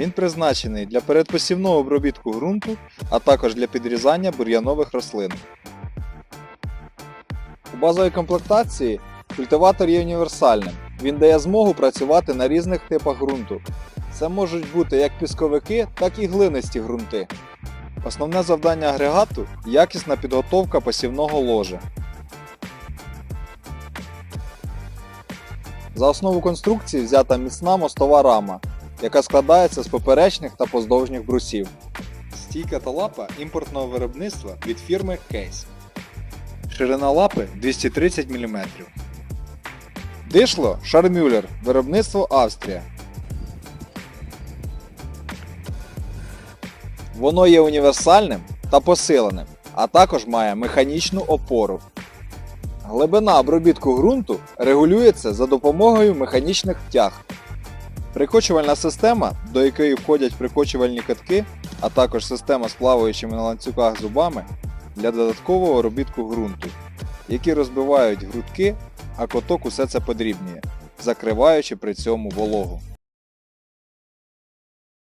Він призначений для передпосівного обробітку ґрунту, а також для підрізання бур'янових рослин. У базовій комплектації культиватор є універсальним. Він дає змогу працювати на різних типах ґрунту. Це можуть бути як пісковики, так і глинисті ґрунти. Основне завдання агрегату якісна підготовка посівного ложа. За основу конструкції взята міцна мостова рама, яка складається з поперечних та поздовжніх брусів. Стійка та лапа імпортного виробництва від фірми Case. Ширина лапи 230 мм. Дишло Шармюллер, виробництво Австрія. Воно є універсальним та посиленим, а також має механічну опору. Глибина обробітку ґрунту регулюється за допомогою механічних тяг. Прикочувальна система, до якої входять прикочувальні катки, а також система з плаваючими на ланцюгах зубами для додаткового обробітку ґрунту, які розбивають грудки, а коток усе це подрібнює, закриваючи при цьому вологу.